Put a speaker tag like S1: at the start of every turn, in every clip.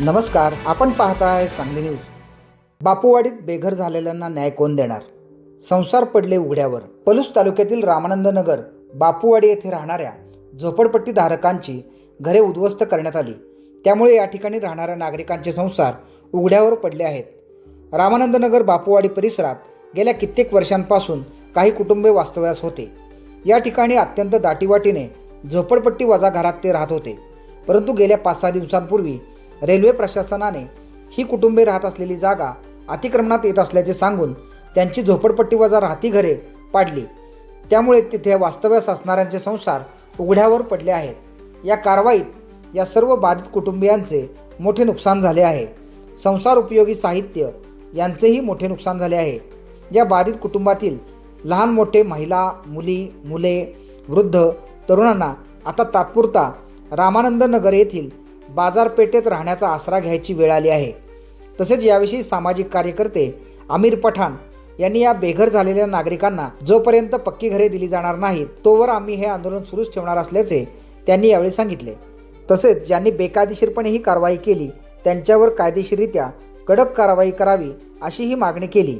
S1: नमस्कार आपण पाहताय सांगली न्यूज. बापूवाडीत बेघर झालेल्यांना न्याय कोण देणार? संसार पडले उघड्यावर. पलूस तालुक्यातील रामानंद नगर बापूवाडी येथे राहणाऱ्या झोपडपट्टी धारकांची घरे उद्ध्वस्त करण्यात आली. त्यामुळे या ठिकाणी राहणाऱ्या नागरिकांचे संसार उघड्यावर पडले आहेत. रामानंद नगर बापूवाडी परिसरात गेल्या कित्येक वर्षांपासून काही कुटुंबे वास्तव्यास होते. या ठिकाणी अत्यंत दाटीवाटीने झोपडपट्टी वजा घरात ते राहत होते. परंतु गेल्या पाच सहा दिवसांपूर्वी रेल्वे प्रशासनाने ही कुटुंबे राहत असलेली जागा अतिक्रमणात येत असल्याचे सांगून त्यांची झोपडपट्टी वजा राहती घरे पाडली. त्यामुळे तिथे वास्तव्यास असणाऱ्यांचे संसार उघड्यावर पडले आहेत. या कारवाईत या सर्व बाधित कुटुंबियांचे मोठे नुकसान झाले आहे. संसार उपयोगी साहित्य यांचेही मोठे नुकसान झाले आहे. या बाधित कुटुंबातील लहान मोठे महिला मुली मुले वृद्ध तरुणांना आता तात्पुरता रामानंद नगर येथील बाजारपेठेत राहण्याचा आसरा घ्यायची वेळ आली आहे. तसेच याविषयी सामाजिक कार्यकर्ते आमिर पठाण यांनी या बेघर झालेल्या नागरिकांना जोपर्यंत पक्की घरे दिली जाणार नाहीत तोवर आम्ही हे आंदोलन सुरूच ठेवणार असल्याचे त्यांनी यावेळी सांगितले. तसेच ज्यांनी बेकायदेशीरपणे ही कारवाई केली त्यांच्यावर कायदेशीररित्या कडक कारवाई करावी अशी ही मागणी केली.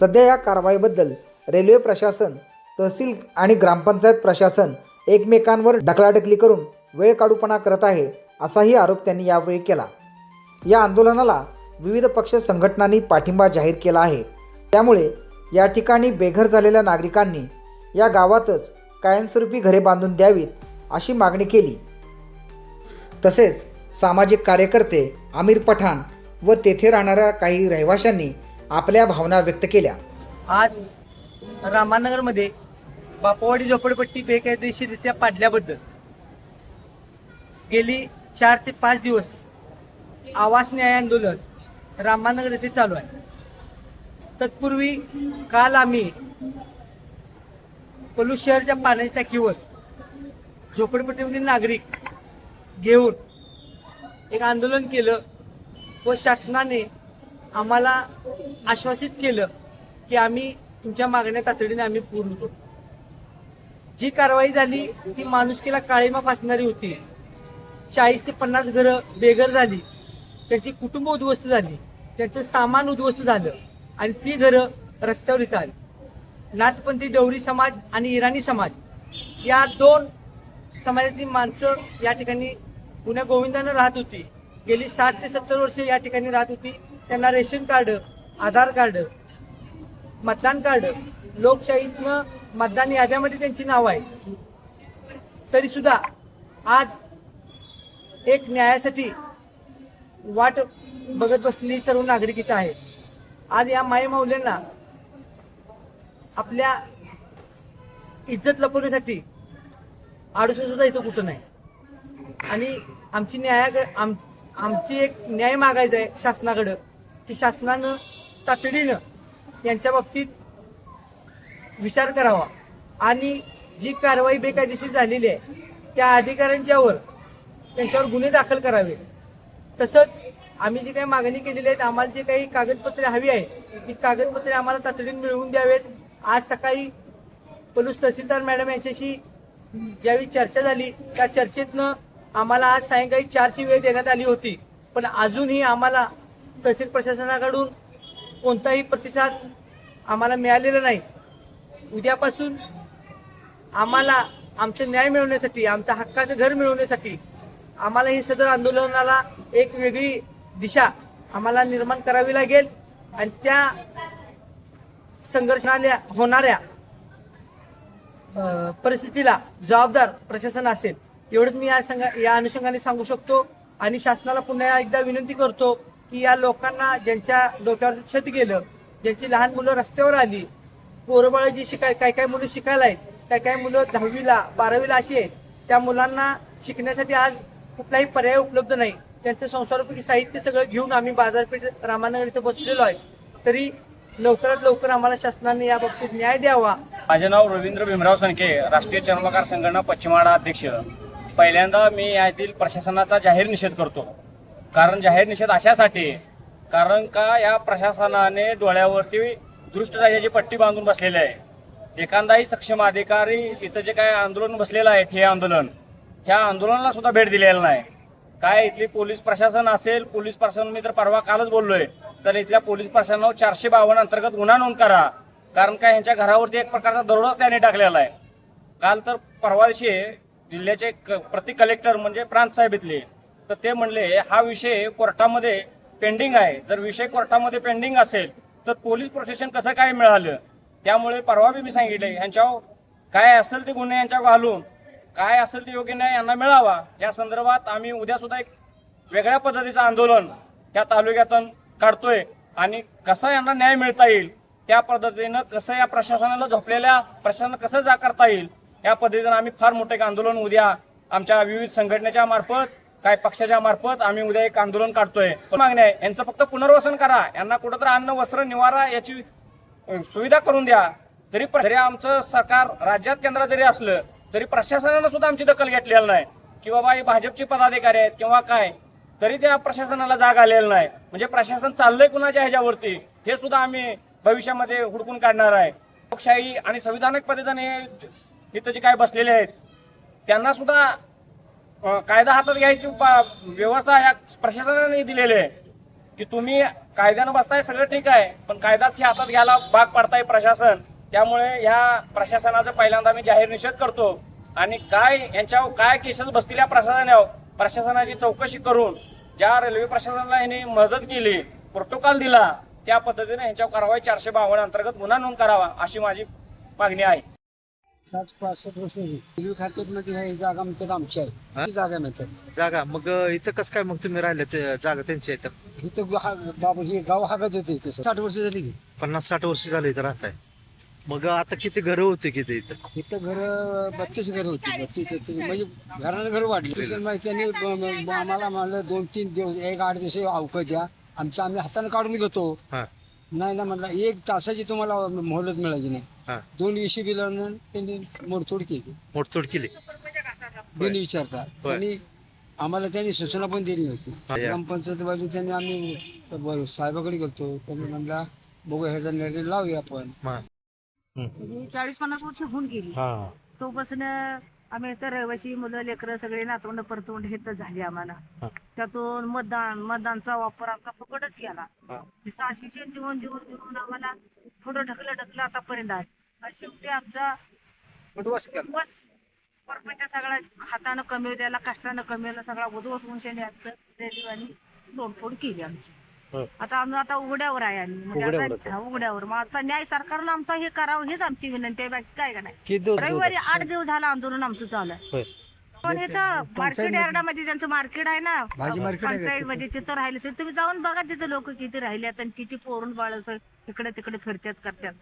S1: सध्या या कारवाईबद्दल रेल्वे प्रशासन तहसील आणि ग्रामपंचायत प्रशासन एकमेकांवर ढकलाढकली करून वेळ काढूपणा करत आहे. असाही आरोप त्यांनी यावेळी केला. या आंदोलनाला विविध पक्ष संघटनांनी पाठिंबा जाहीर केला आहे. त्यामुळे या ठिकाणी बेघर झालेल्या नागरिकांनी या गावातच कायमस्वरूपी घरे बांधून द्यावीत अशी मागणी केली. तसेच सामाजिक कार्यकर्ते आमिर पठाण व तेथे राहणाऱ्या काही रहिवाशांनी आपल्या भावना व्यक्त केल्या.
S2: आज रामानगरमध्ये बापवाडी झोपडपट्टी बेकायदेशीररित्या पाडल्याबद्दल गेली चार ते पाच दिवस आवास न्याय आंदोलन रामानगर येथे चालू आहे. तत्पूर्वी काल आम्ही पलू शहरच्या पाण्याच्या टाकीवर झोपडपट्टीमधील नागरिक घेऊन एक आंदोलन केलं व शासनाने आम्हाला आश्वासित केलं की आम्ही तुमच्या मागण्या तातडीने आम्ही पूर्ण करू. जी कारवाई झाली ती माणुसकीला काळीमा फासणारी होती. चाळीस ते पन्नास घरं बेघर झाली. त्यांची कुटुंब उद्ध्वस्त झाली. त्यांचं सामान उद्ध्वस्त झालं. आणि ती घरं रस्त्यावर इथं आली. नाथपंथी डवरी समाज आणि इराणी समाज या दोन समाजातली माणसं या ठिकाणी पुण्या गोविंदानं राहत होती. गेली साठ ते सत्तर वर्ष या ठिकाणी राहत होती. त्यांना रेशन कार्ड आधार कार्ड मतदान कार्ड लोकशाहीतनं मतदान याद्यामध्ये त्यांची नाव आहे तरीसुद्धा आज एक न्यायासाठी वाट बघत बसलेली सर्व नागरिक इथं आहेत. आज या माई आपल्या इज्जत लपवण्यासाठी सुद्धा इथं कुठं नाही. आणि आमची न्याया आम आमची एक न्याय मागायचा आहे शासनाकडं की शासनानं तातडीनं यांच्या बाबतीत विचार करावा. आणि जी कारवाई बेकायदेशीर झालेली आहे त्या अधिकाऱ्यांच्यावर त्यांच्यावर गुन्हे दाखल करावे. तसंच आम्ही जी काही मागणी केलेली आहेत आम्हाला जे काही कागदपत्रे हवी आहेत ती कागदपत्रे आम्हाला तातडीने मिळवून द्यावेत. आज सकाळी पलूस तहसीलदार मॅडम यांच्याशी ज्यावेळी चर्चा झाली त्या चर्चेतनं आम्हाला आज सायंकाळी चारची वेळ देण्यात आली होती. पण अजूनही आम्हाला तहसील प्रशासनाकडून कोणताही प्रतिसाद आम्हाला मिळालेला नाही. उद्यापासून आम्हाला आमचं न्याय मिळवण्यासाठी आमच्या हक्काचं घर मिळवण्यासाठी आम्हाला ही सदर आंदोलनाला एक वेगळी दिशा आम्हाला निर्माण करावी लागेल आणि त्या संघर्षाला होणाऱ्या परिस्थितीला जबाबदार प्रशासन असेल एवढंच मी या संघा या अनुषंगाने सांगू शकतो आणि शासनाला पुन्हा एकदा विनंती करतो की या लोकांना ज्यांच्या डोक्यावर छत गेलं ज्यांची लहान मुलं रस्त्यावर आली पोरबळ जी शिकाय काय काय मुलं शिकायला आहेत काय काय मुलं दहावीला बारावीला अशी आहेत त्या मुलांना शिकण्यासाठी आज कुठलाही पर्याय उपलब्ध नाही. त्यांचं संसारोपयोगी साहित्य सगळं घेऊन आम्ही बाजारपेठ रामानगर इथं बसलेलो आहे. तरी लवकरात लवकर आम्हाला शासनाने या बाबतीत न्याय द्यावा.
S3: माझे नाव रवींद्र भीमराव सनके राष्ट्रीय चर्मकार संघटना पश्चिमाडा अध्यक्ष. पहिल्यांदा मी यातील प्रशासनाचा जाहीर निषेध करतो. कारण जाहीर निषेध अशासाठी कारण का या प्रशासनाने डोळ्यावरती दृष्ट राजाची पट्टी बांधून बसलेली आहे. एखादाही सक्षम अधिकारी इथं जे काय आंदोलन बसलेलं आहे ठे आंदोलन ह्या आंदोलनाला सुद्धा भेट दिलेला नाही. काय इथली पोलीस प्रशासन असेल पोलीस प्रशासन मी तर परवा कालच बोललोय. तर इथल्या पोलीस प्रशासनावर चारशे बावन्न अंतर्गत गुन्हा नोंद करा. कारण काय यांच्या घरावरती एक प्रकारचा दरोडाच त्यांनी टाकलेला आहे. काल तर परवा दिवशी जिल्ह्याचे क- प्रति कलेक्टर म्हणजे प्रांत साहेब इथले. तर ते म्हणले हा विषय कोर्टामध्ये पेंडिंग आहे. जर विषय कोर्टामध्ये पेंडिंग असेल तर पोलीस प्रोसेशन कसं काय मिळालं? त्यामुळे परवा बी मी सांगितले यांच्यावर काय असेल ते गुन्हे यांच्यावर घालून काय असेल ते योग्य न्याय यांना मिळावा. या संदर्भात आम्ही उद्या सुद्धा एक वेगळ्या पद्धतीचं आंदोलन या तालुक्यातून काढतोय. आणि कसं यांना न्याय मिळता येईल त्या पद्धतीनं कसं या प्रशासनाला झोपलेल्या प्रशासन कसं जा करता येईल या पद्धतीनं आम्ही फार मोठं एक आंदोलन उद्या आमच्या विविध संघटनेच्या मार्फत काय पक्षाच्या मार्फत आम्ही उद्या एक आंदोलन काढतोय. मागणी आहे यांचं फक्त पुनर्वसन करा. यांना कुठंतरी अन्न वस्त्र निवारा याची सुविधा करून द्या. तरी पण- आमचं सरकार राज्यात केंद्रात जरी असलं तरी प्रशासनानं सुद्धा आमची दखल घेतलेली नाही. की बाबा हे भाजपचे पदाधिकारी आहेत किंवा काय तरी त्या प्रशासनाला जाग आलेलं नाही. म्हणजे प्रशासन चाललंय कुणाच्या ह्याच्यावरती हे सुद्धा आम्ही भविष्यामध्ये हुडकून काढणार आहे. लोकशाही आणि संविधानिक पद्धतीने इथं जे काय बसलेले आहेत त्यांना सुद्धा कायदा हातात घ्यायची व्यवस्था या प्रशासनाने दिलेली आहे. की तुम्ही कायद्यानं बसताय सगळं ठीक आहे पण कायदाच हे हातात घ्यायला भाग पाडताय प्रशासन. त्यामुळे ह्या प्रशासनाचा पहिल्यांदा मी जाहीर निषेध करतो. आणि काय यांच्यावर काय केसेस बसतील या प्रशासनावर प्रशासनाची चौकशी करून ज्या रेल्वे प्रशासनाला यांनी मदत केली प्रोटोकॉल दिला त्या पद्धतीने यांच्यावर कारवाई चारशे बावन्न अंतर्गत गुन्हा नोंद करावा अशी माझी मागणी आहे.
S4: साठ पासष्ट वर्षाची. रेल्वे खात्यामध्ये ह्या जागा म्हणतात आमची आहे जागा म्हणतात.
S5: जागा? मग इथं कसं काय मग तुम्ही राहिले ते जागा त्यांची
S4: इथं? हा- बाबा हे गाव हागत होते साठ वर्ष झाली की.
S5: पन्नास साठ वर्ष झाले इथं राहताय. मग आता किती घरं होती किती इथं?
S4: इथं घर बत्तीस घर होती बत्तीस तेहतीस म्हणजे घरानं घर वाढली. त्यांनी ब- ब- आम्हाला म्हणलं दोन तीन दिवस एक आठ दिवस अवकाश द्या. आमच्या आम्ही हाताने काढून घेतो.
S5: हा.
S4: नाही ना म्हणलं एक तासाची तुम्हाला मोहलत मिळायची नाही.
S5: हा.
S4: दोन विषय बिलावून त्यांनी मोडतोड केली.
S5: मोडतोड केली.
S4: बिन विचारता त्यांनी आम्हाला त्यांनी सूचना पण दिली होती.
S5: हा, या.
S4: ग्रामपंचायत बाजू त्यांनी आम्ही ब- साहेबाकडे गेलतो. त्यांनी म्हणला बघू ह्याचा निर्णय लावूया आपण.
S5: हा.
S6: म्हणजे चाळीस पन्नास वर्ष होऊन गेली. तो बसणं आम्ही तर रहिवाशी मुलं लेकरं सगळे नातवंड परतवंड हे तर झाले आम्हाला. त्यातून मतदान मतदानचा वापर आमचा फुकटच केला. सहाशे देऊन देऊन देऊन आम्हाला पुढं ढकलं ढकलं आतापर्यंत आहे. आणि शेवटी आमचा. बस परपंच सगळा हातानं कमवलेला कष्टानं कमवलेला सगळा उद्ध्वस्त होऊन शेणे रेल्वेवानी तोडफोड केली आमची. आता आम्ही आता उघड्यावर आहे आम्ही. म्हणजे आता- हा, उघड्यावर. मग आता न्याय सरकारनं आमचं हे करावं हेच आमची विनंती आहे. बाकी काय का नाही.
S5: किती दिवस
S6: रविवारी आठ दिवस झालं आंदोलन आमचं चालू आहे.
S5: होय.
S6: पण इथं मार्केट यार्डामध्ये ज्यांचं मार्केट आहे ना पंचायत मध्ये तिथं? राहिले तुम्ही जाऊन बघा तिथं लोक किती राहिल्यात आणि किती पोरून बाळ इकडे तिकडे फिरतात करतात.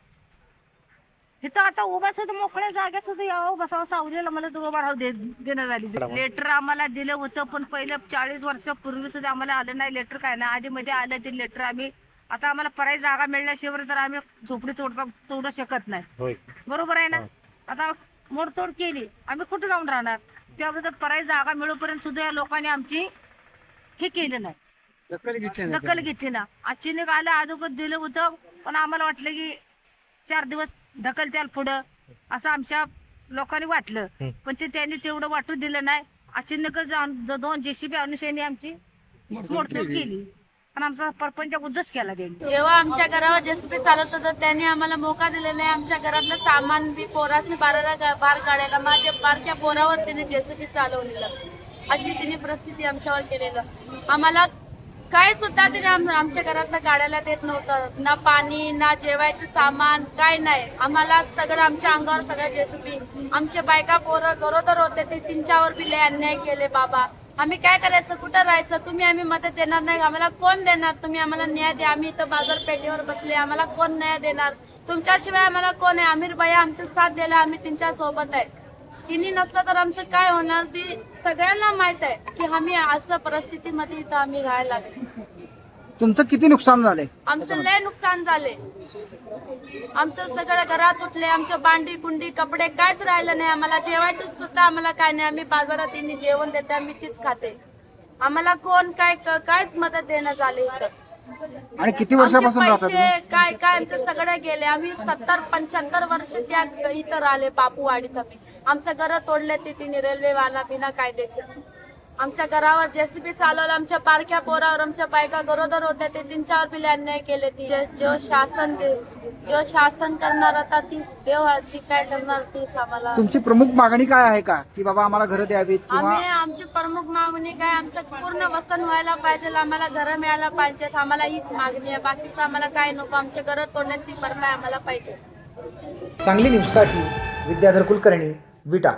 S6: इथं आता उभा सुद्धा मोकळ्या जागेत सुद्धा यावं बसावं सावलीला मला उभा राहू दे देण्यात आली लेटर आम्हाला दिलं होतं पण पहिलं चाळीस वर्षापूर्वी सुद्धा आम्हाला आलं नाही लेटर काय नाही. आधी मध्ये आलं ते लेटर आम्ही. आता आम्हाला पर्याय जागा मिळण्याशिवाय तर आम्ही झोपडी तोडता तोडू शकत नाही.
S5: होय.
S6: बरोबर आहे ना? आता मोडतोड केली. आम्ही कुठे जाऊन राहणार? त्याबद्दल पर्याय जागा मिळोपर्यंत सुद्धा या लोकांनी आमची हे केलं नाही.
S4: दखल घेतली नाही
S6: दखल घेतली ना. अचानक आलं अगोदर दिलं होतं पण आम्हाला वाटलं की चार दिवस ढकल त्याला पुढं. असं आमच्या लोकांनी वाटलं. पण ते त्यांनी तेवढं वाटू दिलं नाही. अचानकच जाऊन द- दोन जेसीबी अनुषयाने आमची मोडतोड केली. आणि आमचा परपंच उद्धच केला त्यांनी.
S7: जेव्हा आमच्या घरावर जेसीबी चालत होतं त्यांनी आम्हाला मोका दिलेला आहे आमच्या घरातलं सामान बी पोरासनी बाराला गा- बाहेर काढायला माझ्या बारक्या पोरावर तिने जेसीबी चालवलेलं. अशी तिने परिस्थिती आमच्यावर केलेलं. आम्हाला काय सुद्धा तिने आम- आमच्या घरातलं काढायला देत नव्हतं. ना पाणी ना जेवायचं सामान काय नाही. आम्हाला सगळं आमच्या अंगावर सगळं जेसुबी आमच्या बायका पोरं गरोदर होते ते त्यांच्यावर बी अन्याय केले बाबा. आम्ही काय करायचं? कुठं राहायचं? तुम्ही आम्ही मदत देणार नाही. आम्हाला कोण देणार? तुम्ही आम्हाला न्याय द्या. आम्ही इथं बाजारपेठेवर बसले. आम्हाला कोण न्याय देणार? तुमच्याशिवाय आम्हाला कोण आहे? आमिर बाई आमचा साथ द्यायला आम्ही त्यांच्यासोबत आहे. तिने नसलं तर आमचं काय होणार? ती सगळ्यांना माहीत आहे की आम्ही असं परिस्थितीमध्ये इथं आम्ही राहायला लागलो.
S1: तुमचं किती नुकसान झालंय?
S7: आमचं लय नुकसान झाले आमचं सगळं घरात उठले आमच्या भांडी कुंडी कपडे कायच राहिलं नाही. आम्हाला जेवायचं सुद्धा आम्हाला काय नाही. आम्ही बाजारात यांनी जेवण देते आम्ही तीच खाते. आम्हाला कोण काय कायच मदत देणं झाले इथं.
S1: आणि किती वर्षापासून तुम्ही?
S7: पैसे काय काय आमचे सगळे गेले. आम्ही सत्तर पंच्याहत्तर वर्ष त्या इथं राहिले बापूवाडीत आम्ही. आमचं घर तोडले ते तिने रेल्वेवाला बिना कायद्याचे. आमच्या घरावर जेसीबी चालवलं आमच्या पारख्या पोरावर आमच्या बायका गरोदर होत्या ते त्यांच्यावर बी अन्याय केले. ती जे- जो शासन जो शासन करणार आता ती देव ती काय करणार तीच आम्हाला
S1: तुमची प्रमुख मागणी काय आहे का? की बाबा आम्हाला घरं द्यावीत किंवा
S7: आम्ही आमची प्रमुख मागणी काय आमचं पूर्ण वसन व्हायला पाहिजे आम्हाला घरं मिळायला पाहिजेत आम्हाला हीच मागणी आहे. बाकीचं आम्हाला काय नको आमच्या घरं तोडण्याची भरपाई आम्हाला पाहिजे.
S1: सांगली न्यूजसाठी विद्याधर कुलकर्णी विटा.